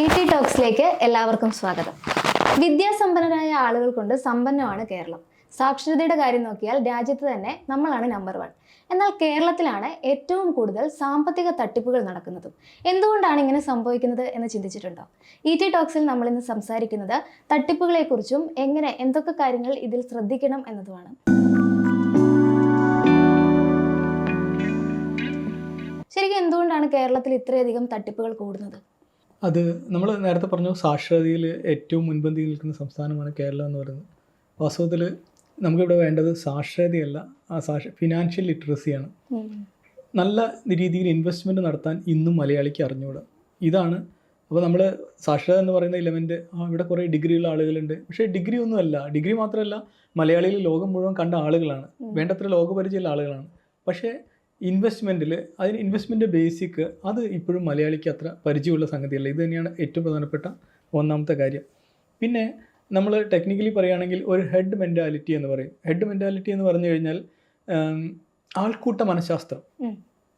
E T ടോക്സിലേക്ക് എല്ലാവർക്കും സ്വാഗതം. വിദ്യാസമ്പന്നരായ ആളുകൾ കൊണ്ട് സമ്പന്നമാണ് കേരളം. സാക്ഷരതയുടെ കാര്യം നോക്കിയാൽ രാജ്യത്ത് തന്നെ നമ്മളാണ് നമ്പർ വൺ എന്നാൽ കേരളത്തിലാണ് ഏറ്റവും കൂടുതൽ സാമ്പത്തിക തട്ടിപ്പുകൾ നടക്കുന്നതും. എന്തുകൊണ്ടാണ് ഇങ്ങനെ സംഭവിക്കുന്നത് എന്ന് ചിന്തിച്ചിട്ടുണ്ടോ? ഇ ടി ടോക്സിൽ നമ്മൾ ഇന്ന് സംസാരിക്കുന്നത് തട്ടിപ്പുകളെക്കുറിച്ചും എങ്ങനെ എന്തൊക്കെ കാര്യങ്ങൾ ഇതിൽ ശ്രദ്ധിക്കണം എന്നതുമാണ്. ശരിക്കും എന്തുകൊണ്ടാണ് കേരളത്തിൽ ഇത്രയധികം തട്ടിപ്പുകൾ കൂടുന്നത്? അത് നമ്മൾ നേരത്തെ പറഞ്ഞു സാക്ഷരതയിൽ ഏറ്റവും മുൻപന്തിയിൽ നിൽക്കുന്ന സംസ്ഥാനമാണ് കേരളം എന്ന് പറയുന്നത്. വാസ്തവത്തിൽ നമുക്കിവിടെ വേണ്ടത് സാക്ഷരതയല്ല ആ സാക്ഷ ഫിനാൻഷ്യൽ ലിറ്ററസിയാണ് നല്ല രീതിയിൽ ഇൻവെസ്റ്റ്മെന്റ് നടത്താൻ ഇന്നും മലയാളിക്ക് അറിഞ്ഞുകൂടാ ഇതാണ്. അപ്പോൾ നമ്മൾ സാക്ഷരത എന്ന് പറയുന്ന ഇലവന്റ് ആ ഇവിടെ കുറേ ഡിഗ്രിയുള്ള ആളുകളുണ്ട്. പക്ഷേ ഡിഗ്രി ഒന്നുമല്ല ഡിഗ്രി മാത്രമല്ല മലയാളിയിൽ ലോകം മുഴുവൻ കണ്ട ആളുകളാണ്. വേണ്ടത്ര ലോകപരിചയമുള്ള ആളുകളാണ്. പക്ഷേ ഇൻവെസ്റ്റ്മെന്റിൽ അതിന് ഇൻവെസ്റ്റ്മെന്റ് ബേസിക് അത് ഇപ്പോഴും മലയാളിക്ക് അത്ര പരിചയമുള്ള സംഗതിയല്ല. ഇത് തന്നെയാണ് ഏറ്റവും പ്രധാനപ്പെട്ട ഒന്നാമത്തെ കാര്യം. പിന്നെ നമ്മൾ ടെക്നിക്കലി പറയുകയാണെങ്കിൽ ഒരു ഹെഡ് മെന്റാലിറ്റി എന്ന് പറയും. ഹെഡ് മെന്റാലിറ്റി എന്ന് പറഞ്ഞു കഴിഞ്ഞാൽ ആൾക്കൂട്ട മനഃശാസ്ത്രം.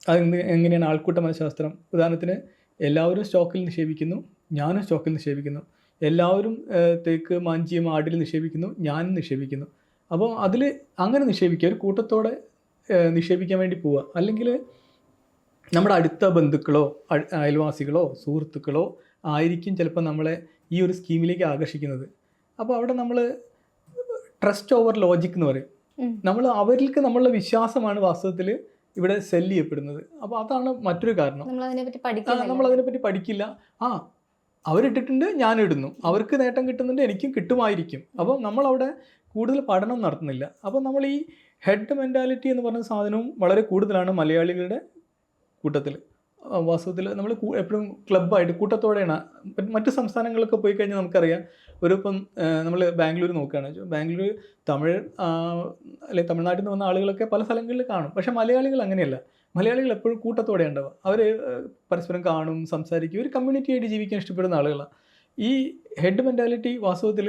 അത് എന്ത് എങ്ങനെയാണ് ആൾക്കൂട്ട മനഃശാസ്ത്രം? ഉദാഹരണത്തിന് എല്ലാവരും സ്റ്റോക്കിൽ നിക്ഷേപിക്കുന്നു ഞാനും സ്റ്റോക്കിൽ നിക്ഷേപിക്കുന്നു. എല്ലാവരും തേക്ക് മാഞ്ചിയും ആടിൽ നിക്ഷേപിക്കുന്നു ഞാനും നിക്ഷേപിക്കുന്നു. അപ്പോൾ അതിൽ അങ്ങനെ നിക്ഷേപിക്കുക. ഒരു കൂട്ടത്തോടെ നിക്ഷേപിക്കാൻ വേണ്ടി പോവുക. അല്ലെങ്കിൽ നമ്മുടെ അടുത്ത ബന്ധുക്കളോ അയ- അയൽവാസികളോ സുഹൃത്തുക്കളോ ആയിരിക്കും ചിലപ്പോൾ നമ്മളെ ഈ ഒരു സ്കീമിലേക്ക് ആകർഷിക്കുന്നത്. അപ്പോൾ അവിടെ നമ്മൾ ട്രസ്റ്റ് ഓവർ ലോജിക് എന്ന് പറയും. നമ്മൾ അവരിലേക്ക് നമ്മളുടെ വിശ്വാസമാണ് വാസ്തവത്തിൽ ഇവിടെ സെല്ല് ചെയ്യപ്പെടുന്നത്. അപ്പോൾ അതാണ് മറ്റൊരു കാരണം. നമ്മൾ അതിനെപ്പറ്റി പഠിക്കില്ല. ആ അവരിട്ടിട്ടുണ്ട് ഞാൻ ഇടുന്നു അവർക്ക് നേട്ടം കിട്ടുന്നുണ്ട് എനിക്കും കിട്ടുമായിരിക്കും. അപ്പോൾ നമ്മളവിടെ കൂടുതൽ പഠനം നടത്തുന്നില്ല. അപ്പോൾ നമ്മൾ ഈ ഹെഡ് മെന്റാലിറ്റി എന്ന് പറയുന്ന സാധനവും വളരെ കൂടുതലാണ് മലയാളികളുടെ കൂട്ടത്തിൽ. വാസ്തവത്തിൽ നമ്മൾ എപ്പോഴും ക്ലബ്ബായിട്ട് കൂട്ടത്തോടെയാണ്. മറ്റ് സംസ്ഥാനങ്ങളൊക്കെ പോയി കഴിഞ്ഞാൽ നമുക്കറിയാം. ഒരു ഇപ്പം നമ്മൾ ബാംഗ്ലൂർ നോക്കുകയാണ് ബാംഗ്ലൂർ തമിഴ് അല്ലെങ്കിൽ തമിഴ്നാട്ടിൽ നിന്ന് വന്ന ആളുകളൊക്കെ പല സ്ഥലങ്ങളിൽ കാണും. പക്ഷേ മലയാളികൾ അങ്ങനെയല്ല. മലയാളികൾ എപ്പോഴും കൂട്ടത്തോടെ ഉണ്ടാവുക. അവർ പരസ്പരം കാണും സംസാരിക്കും. ഒരു കമ്മ്യൂണിറ്റി ആയിട്ട് ജീവിക്കാൻ ഇഷ്ടപ്പെടുന്ന ആളുകളാണ്. ഈ ഹെഡ് മെന്റാലിറ്റി വാസ്തവത്തിൽ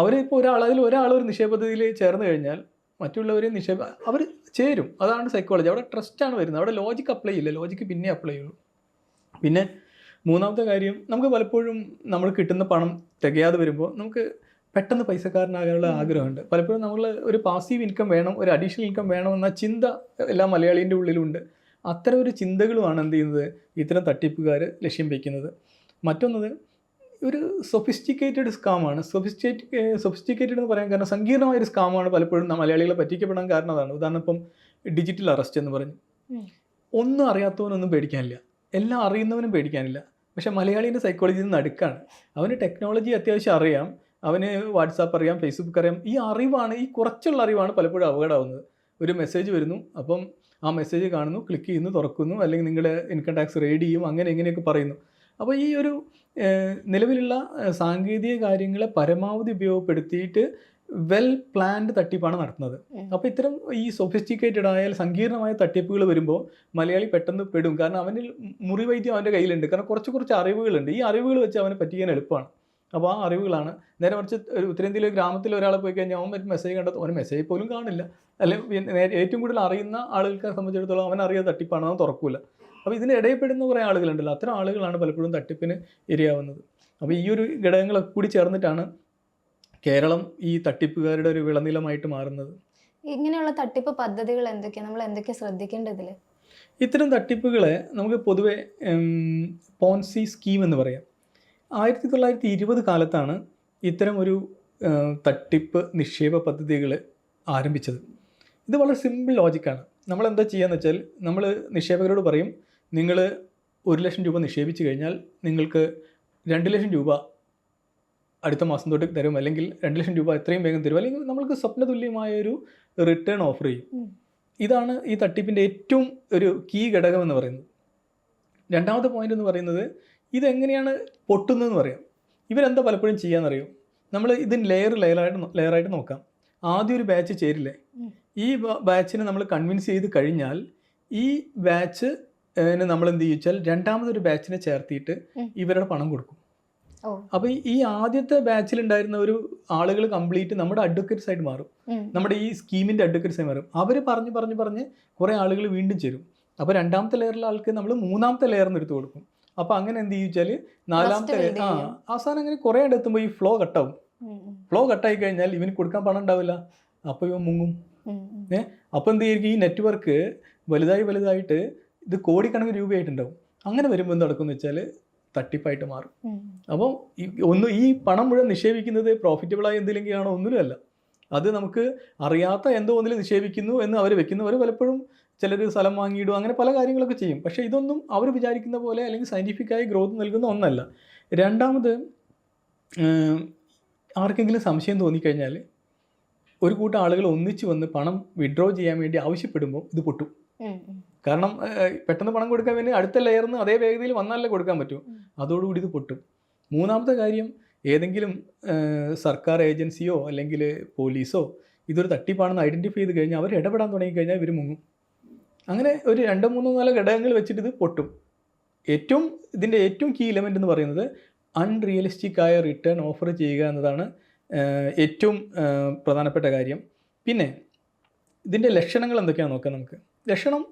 അവരിപ്പോൾ ഒരാൾ അതിൽ ഒരാൾ ഒരു നിക്ഷേപ പദ്ധതിയിൽ ചേർന്ന് കഴിഞ്ഞാൽ മറ്റുള്ളവരെ നിക്ഷേപ അവർ ചേരും. അതാണ് സൈക്കോളജി അവിടെ ട്രസ്റ്റാണ് വരുന്നത്. അവിടെ ലോജിക്ക് അപ്ലൈ ചെയ്യില്ല ലോജിക്ക് പിന്നെ അപ്ലൈ ചെയ്യുള്ളൂ പിന്നെ മൂന്നാമത്തെ കാര്യം നമുക്ക് പലപ്പോഴും നമ്മൾ കിട്ടുന്ന പണം തികയാതെ വരുമ്പോൾ നമുക്ക് പെട്ടെന്ന് പൈസക്കാരനാകാനുള്ള ആഗ്രഹമുണ്ട്. പലപ്പോഴും നമ്മൾ ഒരു പാസീവ് ഇൻകം വേണം ഒരു അഡീഷണൽ ഇൻകം വേണം എന്ന ചിന്ത എല്ലാ മലയാളീന്റെ ഉള്ളിലുണ്ട്. അത്തരം ഒരു ചിന്തകളുമാണ് എന്ത് ചെയ്യുന്നത്? ഇത്തരം തട്ടിപ്പുകാർ ലക്ഷ്യം വയ്ക്കുന്നത് മറ്റൊന്നത് ഒരു സൊഫിസ്റ്റിക്കേറ്റഡ് സ്കാമാണ് സൊഫിസ്റ്റേറ്റ് സൊഫിസ്റ്റിക്കേറ്റഡ് എന്ന് പറയാൻ കാരണം സങ്കീർണമായ ഒരു സ്കാമാണ് പലപ്പോഴും മലയാളികളെ പറ്റിക്കപ്പെടാൻ കാരണം അതാണ്. ഉദാഹരണം ഇപ്പം ഡിജിറ്റൽ അറസ്റ്റ് എന്ന് പറഞ്ഞു. ഒന്നും അറിയാത്തവനൊന്നും പേടിക്കാനില്ല. എല്ലാം അറിയുന്നവനും പേടിക്കാനില്ല. പക്ഷേ മലയാളീന്റെ സൈക്കോളജിയിൽ നിന്ന് അടുക്കാണ്. അവന് ടെക്നോളജി അത്യാവശ്യം അറിയാം. അവന് വാട്സാപ്പ് അറിയാം ഫേസ്ബുക്ക് അറിയാം. ഈ അറിവാണ് ഈ കുറച്ചുള്ള അറിവാണ് പലപ്പോഴും അപകടമാവുന്നത്. ഒരു മെസ്സേജ് വരുന്നു അപ്പം ആ മെസ്സേജ് കാണുന്നു ക്ലിക്ക് ചെയ്യുന്നു തുറക്കുന്നു അല്ലെങ്കിൽ നിങ്ങളുടെ ഇൻകം ടാക്സ് റെയ്ഡ് ചെയ്യും അങ്ങനെ ഇങ്ങനെയൊക്കെ പറയുന്നു. അപ്പോൾ ഈ ഒരു നിലവിലുള്ള സാങ്കേതിക കാര്യങ്ങളെ പരമാവധി ഉപയോഗപ്പെടുത്തിയിട്ട് വെൽ പ്ലാൻഡ് തട്ടിപ്പാണ് നടത്തുന്നത്. അപ്പോൾ ഇത്തരം ഈ സൊഫിസ്റ്റിക്കേറ്റഡ് ആയ സങ്കീർണമായ തട്ടിപ്പുകൾ വരുമ്പോൾ മലയാളി പെട്ടെന്ന് പെടും. കാരണം അവനിൽ മുറിവൈദ്യം അവന്റെ കയ്യിലുണ്ട്. കാരണം കുറച്ച് കുറച്ച് അറിവുകളുണ്ട്. ഈ അറിവുകൾ വെച്ച് അവനെ പറ്റിക്കാൻ എളുപ്പമാണ്. അപ്പോൾ ആ അറിവുകളാണ്. നേരെ മറിച്ച് ഒരു ഉത്തരേന്ത്യയിലെ ഒരു ഗ്രാമത്തിൽ ഒരാളെ പോയി കഴിഞ്ഞാൽ അവൻ ഒരു മെസ്സേജ് കണ്ടത് അവന് മെസ്സേജ് പോലും കാണില്ല. അല്ലെങ്കിൽ ഏറ്റവും കൂടുതൽ അറിയുന്ന ആളുകൾക്ക് സംബന്ധിച്ചിടത്തോളം അവൻ അറിയാതെ തട്ടിപ്പാണ് അവൻ തുറക്കൂല. അപ്പോൾ ഇതിന് ഇടയപ്പെടുന്ന കുറേ ആളുകളുണ്ടല്ലോ അത്തരം ആളുകളാണ് പലപ്പോഴും തട്ടിപ്പിന് ഇരയാവുന്നത്. അപ്പോൾ ഈ ഒരു ഘടകങ്ങളൊക്കെ കൂടി ചേർന്നിട്ടാണ് കേരളം ഈ തട്ടിപ്പുകാരുടെ ഒരു വിളനിലമായിട്ട് മാറുന്നത്. ഇങ്ങനെയുള്ള തട്ടിപ്പ് പദ്ധതികൾ എന്തൊക്കെയാണ് നമ്മൾ എന്തൊക്കെ ശ്രദ്ധിക്കേണ്ടതിൽ ഇത്തരം തട്ടിപ്പുകളെ നമുക്ക് പൊതുവെ പോൺസി സ്കീം എന്ന് പറയാം. ആയിരത്തി തൊള്ളായിരത്തി ഇരുപത് കാലത്താണ് ഇത്തരം ഒരു തട്ടിപ്പ് നിക്ഷേപ പദ്ധതികൾ ആരംഭിച്ചത്. ഇത് വളരെ സിമ്പിൾ ലോജിക്കാണ് നമ്മൾ എന്താ ചെയ്യാന്ന് വെച്ചാൽ നമ്മൾ നിക്ഷേപകരോട് പറയും നിങ്ങൾ ഒരു ലക്ഷം രൂപ നിക്ഷേപിച്ച് കഴിഞ്ഞാൽ നിങ്ങൾക്ക് രണ്ട് ലക്ഷം രൂപ അടുത്ത മാസം തൊട്ട് തരും. അല്ലെങ്കിൽ രണ്ട് ലക്ഷം രൂപ എത്രയും വേഗം തരും. അല്ലെങ്കിൽ നമ്മൾക്ക് സ്വപ്നതുല്യമായ ഒരു റിട്ടേൺ ഓഫർ ചെയ്യും. ഇതാണ് ഈ തട്ടിപ്പിന്റെ ഏറ്റവും ഒരു കീ ഘടകം എന്ന് പറയുന്നത്. രണ്ടാമത്തെ പോയിന്റ് എന്ന് പറയുന്നത് ഇതെങ്ങനെയാണ് പൊട്ടുന്നതെന്ന് പറയാം. ഇവരെന്താ പലപ്പോഴും ചെയ്യാന്നറിയോ? നമ്മൾ ഇതിന് ലെയർ ലെയറായിട്ട് ലെയറായിട്ട് നോക്കാം. ആദ്യം ഒരു ബാച്ച് ചേരില്ലേ? ഈ ബാച്ചിനെ നമ്മൾ കൺവിൻസ് ചെയ്ത് കഴിഞ്ഞാൽ ഈ ബാച്ച് നമ്മൾ എന്ത് ചോദിച്ചാൽ രണ്ടാമതൊരു ബാച്ചിനെ ചേർത്തിയിട്ട്. ഇവരുടെ പണം കൊടുക്കും. അപ്പൊ ഈ- ആദ്യത്തെ ബാച്ചിൽ ഉണ്ടായിരുന്ന ഒരു ആളുകൾ കംപ്ലീറ്റ് നമ്മുടെ അഡ്വക്കേറ്റ്സ് ആയിട്ട് മാറും. നമ്മുടെ ഈ സ്കീമിന്റെ അഡ്വക്കേറ്റ്സ് ആയി മാറും. അവർ പറഞ്ഞു പറഞ്ഞു പറഞ്ഞ് കുറെ ആളുകൾ വീണ്ടും ചേരും. അപ്പൊ രണ്ടാമത്തെ ലെയറിലെ ആൾക്ക് നമ്മൾ മൂന്നാമത്തെ ലെയറിന് എടുത്ത് കൊടുക്കും. അപ്പോൾ അങ്ങനെ എന്ത് ചെയ്യിച്ചാൽ നാലാമത്തെ ആ ചെയ്യും. അവസാനം അങ്ങനെ കുറേ എത്തുമ്പോൾ ഈ ഫ്ലോ കട്ടാവും. ഫ്ലോ കട്ടായി കഴിഞ്ഞാൽ ഇവന് കൊടുക്കാൻ പണം ഉണ്ടാവില്ല അപ്പോൾ ഇവൻ മുങ്ങും. ഏ അപ്പൊ അപ്പോൾ എന്ത് ചെയ്യും? ഈ നെറ്റ്വർക്ക് വലുതായി വലുതായിട്ട് ഇത് കോടിക്കണക്കിന് രൂപയായിട്ടുണ്ടാവും. അങ്ങനെ വരുമ്പോൾ എന്ത് നടക്കുമെന്ന് വെച്ചാൽ തട്ടിപ്പായിട്ട് മാറും. അപ്പം ഒന്ന് ഈ പണം മുഴുവൻ നിക്ഷേപിക്കുന്നത് പ്രോഫിറ്റബിളായ ആണോ? ഒന്നിലുമല്ല അത് നമുക്ക് അറിയാത്ത എന്തോ ഒന്നിൽ നിക്ഷേപിക്കുന്നു എന്ന് അവർ വെക്കുന്നവർ പലപ്പോഴും ചിലർ സ്ഥലം വാങ്ങിയിടും അങ്ങനെ പല കാര്യങ്ങളൊക്കെ ചെയ്യും. പക്ഷേ ഇതൊന്നും അവർ വിചാരിക്കുന്ന പോലെ അല്ലെങ്കിൽ സയന്റിഫിക്കായി ഗ്രോത്ത് നൽകുന്ന ഒന്നല്ല. രണ്ടാമത് ആർക്കെങ്കിലും സംശയം തോന്നിക്കഴിഞ്ഞാൽ ഒരു കൂട്ടം ആളുകൾ ഒന്നിച്ചു വന്ന് പണം വിഡ്രോ ചെയ്യാൻ വേണ്ടി ആവശ്യപ്പെടുമ്പോൾ ഇത് പൊട്ടും. കാരണം പെട്ടെന്ന് പണം കൊടുക്കാൻ വേണ്ടി അടുത്ത ലെയർന്ന് അതേ വേഗതയിൽ വന്നാലേ കൊടുക്കാൻ പറ്റും. അതോടുകൂടി ഇത് പൊട്ടും. മൂന്നാമത്തെ കാര്യം ഏതെങ്കിലും സർക്കാർ ഏജൻസിയോ അല്ലെങ്കിൽ പോലീസോ ഇതൊരു തട്ടിപ്പാണെന്ന് ഐഡന്റിഫൈ ചെയ്ത് കഴിഞ്ഞാൽ അവർ ഇടപെടാൻ തുടങ്ങിക്കഴിഞ്ഞാൽ ഇവർ മുങ്ങും. അങ്ങനെ ഒരു രണ്ടോ മൂന്നോ നാലോ ഘടകങ്ങൾ വെച്ചിട്ട് ഇത് പൊട്ടും. ഏറ്റവും ഇതിന്റെ ഏറ്റവും കീ ഇലമെന്റ് എന്ന് പറയുന്നത് അൺറിയലിസ്റ്റിക് ആയ റിട്ടേൺ ഓഫർ ചെയ്യുക എന്നതാണ് ഏറ്റവും പ്രധാനപ്പെട്ട കാര്യം. പിന്നെ ഇതിന്റെ ലക്ഷണങ്ങൾ എന്തൊക്കെയാണ് നോക്കാം നമുക്ക്. ലക്ഷണം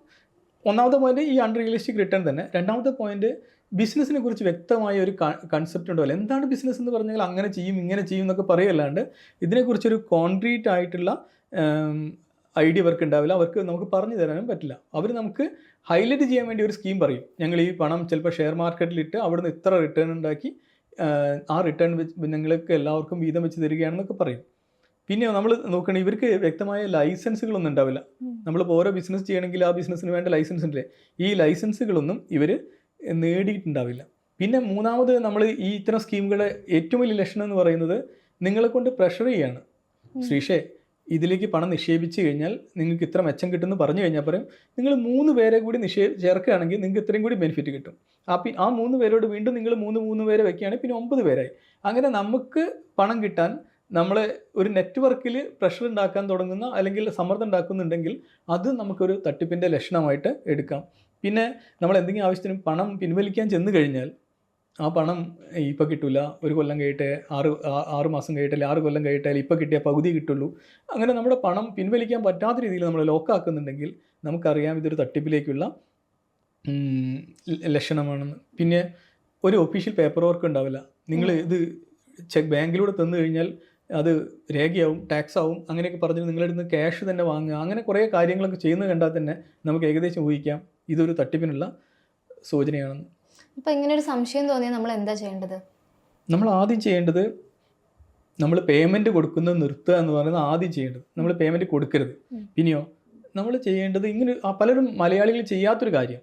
ഒന്നാമത്തെ പോയിന്റ് ഈ അൺറിയലിസ്റ്റിക് റിട്ടേൺ തന്നെ. രണ്ടാമത്തെ പോയിന്റ് ബിസിനസ്സിനെ കുറിച്ച് വ്യക്തമായ ഒരു കൺസെപ്റ്റ് ഉണ്ടാവില്ല എന്താണ് ബിസിനസ് എന്ന് പറഞ്ഞാൽ അങ്ങനെ ചെയ്യും ഇങ്ങനെ ചെയ്യും എന്നൊക്കെ പറയല്ലാണ്ട് ഇതിനെക്കുറിച്ചൊരു കോൺക്രീറ്റ് ആയിട്ടുള്ള ഐഡിയ അവർക്ക് ഉണ്ടാവില്ല അവർക്ക് നമുക്ക് പറഞ്ഞു തരാനും പറ്റില്ല. അവർ നമുക്ക് ഹൈലൈറ്റ് ചെയ്യാൻ വേണ്ടി ഒരു സ്കീം പറയും. ഞങ്ങൾ ഈ പണം ചിലപ്പോൾ ഷെയർ മാർക്കറ്റിലിട്ട് അവിടുന്ന് ഇത്ര റിട്ടേൺ ഉണ്ടാക്കി ആ റിട്ടേൺ വെച്ച് നിങ്ങൾക്ക് എല്ലാവർക്കും വീതം വെച്ച് തരികയാണെന്നൊക്കെ പറയും. പിന്നെ നമ്മൾ നോക്കണേ ഇവർക്ക് വ്യക്തമായ ലൈസൻസുകളൊന്നും ഉണ്ടാവില്ല. നമ്മൾ നമ്മളിപ്പോൾ ഓരോ ബിസിനസ് ചെയ്യണമെങ്കിൽ ആ ബിസിനസ്സിന് വേണ്ട ലൈസൻസ് ഉണ്ട് ഈ ലൈസൻസുകളൊന്നും ഇവർ നേടിയിട്ടുണ്ടാവില്ല. പിന്നെ മൂന്നാമത് നമ്മൾ ഈ ഇത്തരം സ്കീമുകളുടെ ഏറ്റവും വലിയ ലക്ഷണം എന്ന് പറയുന്നത് നിങ്ങളെ കൊണ്ട് പ്രഷർ ചെയ്യാണ്. ശ്രീഷേ ഇതിലേക്ക് പണം നിക്ഷേപിച്ച് കഴിഞ്ഞാൽ നിങ്ങൾക്ക് ഇത്ര മെച്ചം കിട്ടുമെന്ന് പറഞ്ഞു കഴിഞ്ഞാൽ പറയും. നിങ്ങൾ മൂന്ന് പേരെ കൂടി നിക്ഷേ ചേർക്കുകയാണെങ്കിൽ നിങ്ങൾക്ക് ഇത്രയും കൂടി ബെനിഫിറ്റ് കിട്ടും. ആ പി ആ മൂന്ന് പേരോട് വീണ്ടും നിങ്ങൾ മൂന്ന് മൂന്ന് പേരെ വെക്കുകയാണെങ്കിൽ പിന്നെ ഒമ്പത് പേരായി. അങ്ങനെ നമുക്ക് പണം കിട്ടാൻ നമ്മൾ ഒരു നെറ്റ്വർക്കിൽ പ്രഷർ ഉണ്ടാക്കാൻ തുടങ്ങുന്ന അല്ലെങ്കിൽ സമ്മർദ്ദം ഉണ്ടാക്കുന്നുണ്ടെങ്കിൽ അത് നമുക്കൊരു തട്ടിപ്പിന്റെ ലക്ഷണമായിട്ട് എടുക്കാം. പിന്നെ നമ്മൾ എന്തെങ്കിലും ആവശ്യത്തിന് പണം പിൻവലിക്കാൻ ചെന്ന് കഴിഞ്ഞാൽ ആ പണം ഇപ്പോൾ കിട്ടില്ല ഒരു കൊല്ലം കഴിയട്ടെ ആറ് ആറ് മാസം കഴിയട്ടെ ആറ് കൊല്ലം കഴിയട്ടെ ഇപ്പോൾ കിട്ടിയ പകുതി കിട്ടുള്ളൂ. അങ്ങനെ നമ്മുടെ പണം പിൻവലിക്കാൻ പറ്റാത്ത രീതിയിൽ നമ്മൾ ലോക്കാക്കുന്നുണ്ടെങ്കിൽ നമുക്കറിയാം ഇതൊരു തട്ടിപ്പിലേക്കുള്ള ലക്ഷണമാണെന്ന്. പിന്നെ ഒരു ഒഫീഷ്യൽ പേപ്പർ വർക്ക് ഉണ്ടാവില്ല. നിങ്ങൾ ഇത് ചെക്ക് ബാങ്കിലൂടെ തന്നു കഴിഞ്ഞാൽ അത് രേഖയാവും ടാക്സ് ആവും അങ്ങനെയൊക്കെ പറഞ്ഞിട്ട് നിങ്ങളുടെ അടുത്ത് ക്യാഷ് തന്നെ വാങ്ങുക. അങ്ങനെ കുറേ കാര്യങ്ങളൊക്കെ ചെയ്യുന്നത് കണ്ടാൽ തന്നെ നമുക്ക് ഏകദേശം ഊഹിക്കാം. ഇതൊരു തട്ടിപ്പിനുള്ള സൂചനയാണെന്ന്. അപ്പൊ ഇങ്ങനെ ഒരു സംശയം തോന്നിയാൽ നമ്മൾ എന്താ ചെയ്യേണ്ടത്? നമ്മൾ ആദ്യം ചെയ്യേണ്ടത് നമ്മൾ പേയ്മെന്റ് കൊടുക്കുന്നത് നിർത്തുക എന്ന് പറയുന്നത് ആദ്യം ചെയ്യേണ്ടത്. നമ്മൾ പേയ്മെന്റ് കൊടുക്കരുത്. പിന്നെയോ നമ്മൾ ചെയ്യേണ്ടത് ഇങ്ങനെ പലരും മലയാളികൾ ചെയ്യാത്തൊരു കാര്യം.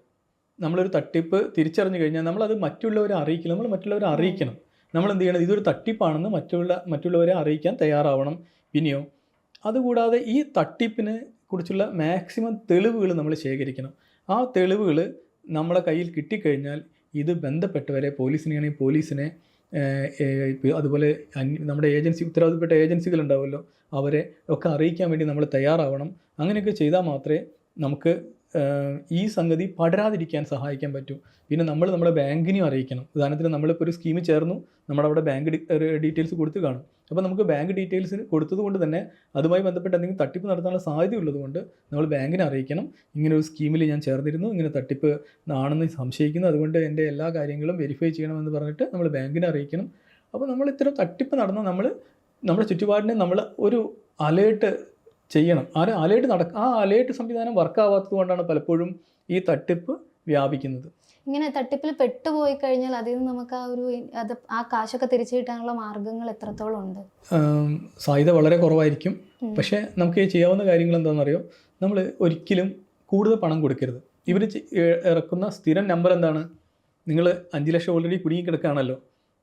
നമ്മളൊരു തട്ടിപ്പ് തിരിച്ചറിഞ്ഞു കഴിഞ്ഞാൽ നമ്മളത് മറ്റുള്ളവരെ അറിയിക്കണം. നമ്മൾ മറ്റുള്ളവരെ അറിയിക്കണം. നമ്മൾ എന്ത് ചെയ്യണം? ഇതൊരു തട്ടിപ്പാണെന്ന് മറ്റുള്ള മറ്റുള്ളവരെ അറിയിക്കാൻ തയ്യാറാവണം. പിന്നെയോ അതുകൂടാതെ ഈ തട്ടിപ്പിനെ കുറിച്ചുള്ള മാക്സിമം തെളിവുകൾ നമ്മൾ ശേഖരിക്കണം. ആ തെളിവുകൾ നമ്മളെ കയ്യിൽ കിട്ടിക്കഴിഞ്ഞാൽ ഇത് ബന്ധപ്പെട്ടവരെ പോലീസിനെയാണെങ്കിൽ പോലീസിനെ അതുപോലെ നമ്മുടെ ഏജൻസി ഉത്തരവാദിത്തപ്പെട്ട ഏജൻസികളുണ്ടാവുമല്ലോ അവരെ ഒക്കെ അറിയിക്കാൻ വേണ്ടി നമ്മൾ തയ്യാറാവണം. അങ്ങനെയൊക്കെ ചെയ്താൽ മാത്രമേ നമുക്ക് ഈ സംഗതി പടരാതിരിക്കാൻ സഹായിക്കാൻ പറ്റൂ. പിന്നെ നമ്മൾ നമ്മുടെ ബാങ്കിനെയും അറിയിക്കണം. ഉദാഹരണത്തിന് നമ്മളിപ്പോൾ ഒരു സ്കീമിൽ ചേർന്നു നമ്മുടെ അവിടെ ബാങ്ക് ഡീറ്റെയിൽസ് കൊടുത്ത് കാണും. അപ്പോൾ നമുക്ക് ബാങ്ക് ഡീറ്റെയിൽസ് കൊടുത്തതുകൊണ്ട് തന്നെ അതുമായി ബന്ധപ്പെട്ട് എന്തെങ്കിലും തട്ടിപ്പ് നടത്താനുള്ള സാധ്യത ഉള്ളതുകൊണ്ട് നമ്മൾ ബാങ്കിനെ അറിയിക്കണം. ഇങ്ങനെ ഒരു സ്കീമിൽ ഞാൻ ചേർന്നിരുന്നു. ഇങ്ങനെ തട്ടിപ്പ് ആണെന്ന് സംശയിക്കുന്നു. അതുകൊണ്ട് എന്റെ എല്ലാ കാര്യങ്ങളും വെരിഫൈ ചെയ്യണമെന്ന് പറഞ്ഞിട്ട് നമ്മൾ ബാങ്കിനെ അറിയിക്കണം. അപ്പോൾ നമ്മൾ ഇത്തരം തട്ടിപ്പ് നടന്നാൽ നമ്മൾ നമ്മുടെ ചുറ്റുപാടിനെ നമ്മൾ ഒരു അലേർട്ട് ചെയ്യണം. ആ അലേർട്ട് നടക്ക ആ അലേർട്ട് സംവിധാനം വർക്കാവാത്തത് കൊണ്ടാണ് പലപ്പോഴും ഈ തട്ടിപ്പ് വ്യാപിക്കുന്നത്. ഇങ്ങനെ തട്ടിപ്പിൽ പെട്ടുപോയി കഴിഞ്ഞാൽ അതിൽ നിന്ന് നമുക്ക് ആ ഒരു അത് ആ കാശൊക്കെ തിരിച്ചു കിട്ടാനുള്ള മാർഗങ്ങൾ എത്രത്തോളം ഉണ്ട്? സാധ്യത വളരെ കുറവായിരിക്കും. പക്ഷേ നമുക്ക് ചെയ്യാവുന്ന കാര്യങ്ങൾ എന്താണെന്നറിയോ? നമ്മൾ ഒരിക്കലും കൂടുതൽ പണം കൊടുക്കരുത്. ഇവർ ഇറക്കുന്ന സ്ഥിരം നമ്പർ എന്താണ്? നിങ്ങൾ അഞ്ച് ലക്ഷം ഓൾറെഡി കുടുങ്ങിക്കിടക്കുകയാണല്ലോ.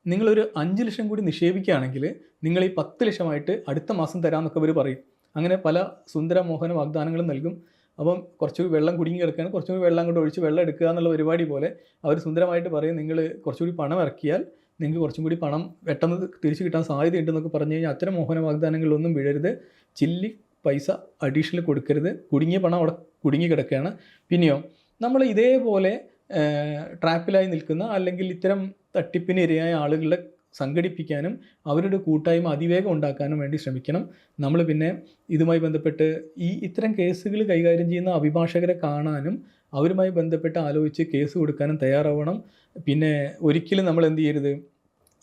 നിങ്ങളൊരു അഞ്ച് ലക്ഷം കൂടി നിക്ഷേപിക്കുകയാണെങ്കിൽ നിങ്ങൾ ഈ പത്ത് ലക്ഷമായിട്ട് അടുത്ത മാസം തരാമെന്നൊക്കെ അവർ പറയും. അങ്ങനെ പല സുന്ദര മോഹന വാഗ്ദാനങ്ങളും നൽകും. അപ്പം കുറച്ച് വെള്ളം കുടുങ്ങി കിടക്കുകയാണ് കുറച്ചുകൂടി വെള്ളം കൊണ്ട് ഒഴിച്ച് വെള്ളം എടുക്കുക എന്നുള്ള പരിപാടി പോലെ അവർ സുന്ദരമായിട്ട് പറയും നിങ്ങൾ കുറച്ചുകൂടി പണം ഇറക്കിയാൽ നിങ്ങൾക്ക് കുറച്ചും കൂടി പണം പെട്ടെന്ന് തിരിച്ചു കിട്ടാൻ സാധ്യതയുണ്ടെന്നൊക്കെ പറഞ്ഞു കഴിഞ്ഞാൽ അത്തരം മോഹന വാഗ്ദാനങ്ങളിലൊന്നും വീഴരുത്. ചില്ലി പൈസ അഡീഷണൽ കൊടുക്കരുത്. കുടുങ്ങിയ പണം അവിടെ കുടുങ്ങി കിടക്കുകയാണ് പിന്നെയോ നമ്മൾ ഇതേപോലെ ട്രാപ്പിലായി നിൽക്കുന്ന അല്ലെങ്കിൽ ഇത്തരം തട്ടിപ്പിന് ഇരയായ ആളുകളെ സംഘടിപ്പിക്കാനും അവരുടെ കൂട്ടായ്മ അതിവേഗം ഉണ്ടാക്കാനും വേണ്ടി ശ്രമിക്കണം. നമ്മൾ പിന്നെ ഇതുമായി ബന്ധപ്പെട്ട് ഈ ഇത്തരം കേസുകൾ കൈകാര്യം ചെയ്യുന്ന അഭിഭാഷകരെ കാണാനും അവരുമായി ബന്ധപ്പെട്ട് ആലോചിച്ച് കേസ് കൊടുക്കാനും തയ്യാറാവണം. പിന്നെ ഒരിക്കലും നമ്മൾ എന്ത് ചെയ്യരുത്?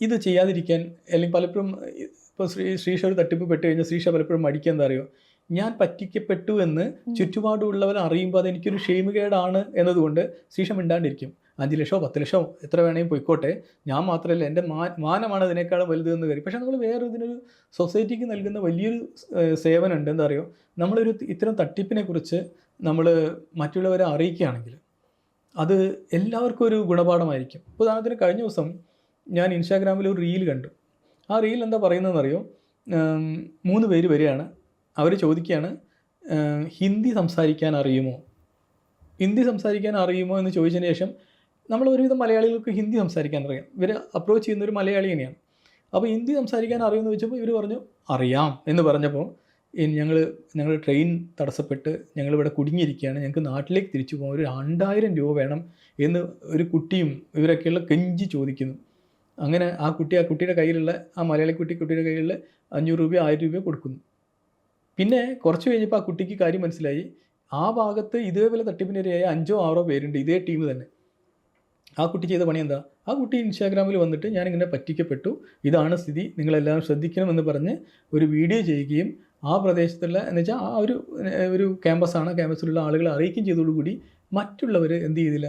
ഇത് ചെയ്യാതിരിക്കാൻ അല്ലെങ്കിൽ പലപ്പോഴും ഇപ്പോൾ ശ്രീ ശ്രീഷ ഒരു തട്ടിപ്പ് പെട്ട് കഴിഞ്ഞാൽ ശ്രീഷ പലപ്പോഴും മടിക്കുക എന്താ അറിയോ? ഞാൻ പറ്റിക്കപ്പെട്ടു എന്ന് ചുറ്റുപാടുള്ളവർ അറിയുമ്പോൾ അതെനിക്കൊരു ക്ഷേമകേടാണ് എന്നതുകൊണ്ട് ശ്രീഷ മിണ്ടാണ്ടിരിക്കും. അഞ്ച് ലക്ഷമോ പത്ത് ലക്ഷമോ എത്ര വേണമെങ്കിൽ പോയിക്കോട്ടെ. ഞാൻ മാത്രമല്ല എന്റെ മാ മാനമാണ് അതിനേക്കാളും വലുത് എന്ന് കരുതി. പക്ഷേ നമ്മൾ വേറെ ഇതിനൊരു സൊസൈറ്റിക്ക് നൽകുന്ന വലിയൊരു സേവനം സേവനമുണ്ട്. എന്താ അറിയോ നമ്മളൊരു ഇത്തരം തട്ടിപ്പിനെ കുറിച്ച് നമ്മൾ മറ്റുള്ളവരെ അറിയിക്കുകയാണെങ്കിൽ അത് എല്ലാവർക്കും ഒരു ഗുണപാഠമായിരിക്കും. ഉദാഹരണത്തിന് കഴിഞ്ഞ ദിവസം ഞാൻ ഇൻസ്റ്റാഗ്രാമിൽ ഒരു റീൽ കണ്ടു. ആ റീൽ എന്താ പറയുന്നതെന്ന് അറിയോ മൂന്ന് പേര് വരികയാണ്. അവർ ചോദിക്കുകയാണ് ഹിന്ദി സംസാരിക്കാൻ അറിയുമോ? ഹിന്ദി സംസാരിക്കാൻ അറിയുമോ എന്ന് ചോദിച്ചതിന് ശേഷം നമ്മൾ ഒരുവിധം മലയാളികൾക്ക് ഹിന്ദി സംസാരിക്കാൻ അറിയാം. ഇവർ അപ്രോച്ച് ചെയ്യുന്ന ഒരു മലയാളി തന്നെയാണ്. അപ്പോൾ ഹിന്ദി സംസാരിക്കാൻ അറിയുമെന്ന് ചോദിച്ചപ്പോൾ ഇവർ പറഞ്ഞു അറിയാം എന്ന് പറഞ്ഞപ്പോൾ ഞങ്ങൾ ഞങ്ങൾ ട്രെയിൻ തടസ്സപ്പെട്ട് ഞങ്ങളിവിടെ കുടുങ്ങിയിരിക്കുകയാണ്. ഞങ്ങൾക്ക് നാട്ടിലേക്ക് തിരിച്ചു പോകാൻ ഒരു രണ്ടായിരം രൂപ വേണം എന്ന് ഒരു കുട്ടിയും ഇവരൊക്കെയുള്ള കെഞ്ചി ചോദിക്കുന്നു. അങ്ങനെ ആ കുട്ടി ആ കുട്ടിയുടെ കയ്യിലുള്ള ആ മലയാളി കുട്ടി കുട്ടിയുടെ കയ്യിലുള്ള അഞ്ഞൂറ് രൂപ ആയിരം രൂപ കൊടുക്കുന്നു. പിന്നെ കുറച്ച് കഴിഞ്ഞപ്പോൾ ആ കുട്ടിക്ക് കാര്യം മനസ്സിലായി. ആ ഭാഗത്ത് ഇതേപോലെ തട്ടിപ്പിനിരയായ അഞ്ചോ ആറോ പേരുണ്ട് ഇതേ ടീം തന്നെ. ആ കുട്ടി ചെയ്ത പണി എന്താ? ആ കുട്ടി ഇൻസ്റ്റാഗ്രാമിൽ വന്നിട്ട് ഞാനിങ്ങനെ പറ്റിക്കപ്പെട്ടു. ഇതാണ് സ്ഥിതി. നിങ്ങളെല്ലാവരും ശ്രദ്ധിക്കണമെന്ന് പറഞ്ഞ് ഒരു വീഡിയോ ചെയ്യുകയും ആ പ്രദേശത്തുള്ള എന്ന് വെച്ചാൽ ആ ഒരു ഒരു ക്യാമ്പസാണ് ക്യാമ്പസിലുള്ള ആളുകളെ അറിയിക്കുകയും ചെയ്തതോടുകൂടി മറ്റുള്ളവർ എന്ത് ചെയ്തില്ല?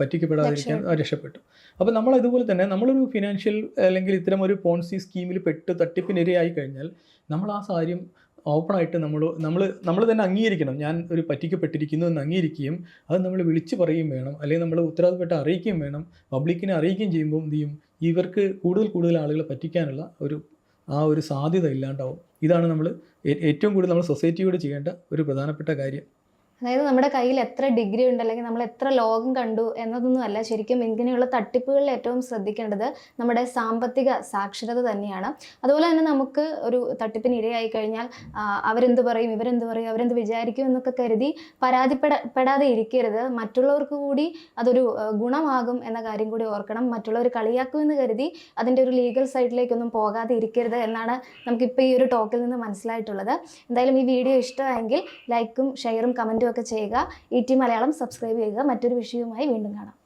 പറ്റിക്കപ്പെടാതിരിക്കാൻ രക്ഷപ്പെട്ടു. അപ്പോൾ നമ്മൾ ഇതുപോലെ തന്നെ നമ്മളൊരു ഫിനാൻഷ്യൽ അല്ലെങ്കിൽ ഇത്തരം ഒരു പോൺസി സ്കീമിൽ പെട്ട് തട്ടിപ്പിനിരയായി കഴിഞ്ഞാൽ നമ്മൾ ആ കാര്യം ഓപ്പണായിട്ട് നമ്മൾ നമ്മൾ നമ്മൾ തന്നെ അംഗീകരിക്കണം. ഞാൻ ഒരു പറ്റിക്കപ്പെട്ടിരിക്കുന്നു എന്ന് അംഗീകരിക്കുകയും അത് നമ്മൾ വിളിച്ചു പറയുകയും വേണം. അല്ലെങ്കിൽ നമ്മൾ ഉത്തരവാദപ്പെട്ട് അറിയിക്കുകയും വേണം. പബ്ലിക്കിനെ അറിയിക്കുകയും ചെയ്യുമ്പോൾ എന്ത് ചെയ്യും? ഇവർക്ക് കൂടുതൽ കൂടുതൽ ആളുകളെ പറ്റിക്കാനുള്ള ഒരു ആ ഒരു സാധ്യത ഇല്ലാണ്ടാവും. ഇതാണ് നമ്മൾ ഏറ്റവും കൂടുതൽ നമ്മൾ സൊസൈറ്റിയോട് ചെയ്യേണ്ട ഒരു പ്രധാനപ്പെട്ട കാര്യം. അതായത് നമ്മുടെ കയ്യിൽ എത്ര ഡിഗ്രി ഉണ്ട് അല്ലെങ്കിൽ നമ്മൾ എത്ര ലോകം കണ്ടു എന്നതൊന്നും അല്ല. ശരിക്കും ഇങ്ങനെയുള്ള തട്ടിപ്പുകളിൽ ഏറ്റവും ശ്രദ്ധിക്കേണ്ടത് നമ്മുടെ സാമ്പത്തിക സാക്ഷരത തന്നെയാണ്. അതുപോലെ തന്നെ നമുക്ക് ഒരു തട്ടിപ്പിന് ഇരയായി കഴിഞ്ഞാൽ അവരെന്ത് പറയും ഇവരെന്ത് പറയും അവരെന്ത് വിചാരിക്കും എന്നൊക്കെ കരുതി പരാതിപ്പെടാതെ ഇരിക്കരുത്. മറ്റുള്ളവർക്ക് കൂടി അതൊരു ഗുണമാകും എന്ന കാര്യം കൂടി ഓർക്കണം. മറ്റുള്ളവർ കളിയാക്കും എന്ന് കരുതി അതിന്റെ ഒരു ലീഗൽ സൈഡിലേക്കൊന്നും പോകാതെ ഇരിക്കരുത് എന്നാണ് നമുക്കിപ്പോൾ ഈ ഒരു ടോക്കിൽ നിന്ന് മനസ്സിലായിട്ടുള്ളത്. എന്തായാലും ഈ വീഡിയോ ഇഷ്ടമായെങ്കിൽ ലൈക്കും ഷെയറും കമന്റും ഒക്കെ ചെയ്യുക. ഇ ടി മലയാളം സബ്സ്ക്രൈബ് ചെയ്യുക. മറ്റൊരു വിഷയവുമായി വീണ്ടും കാണാം.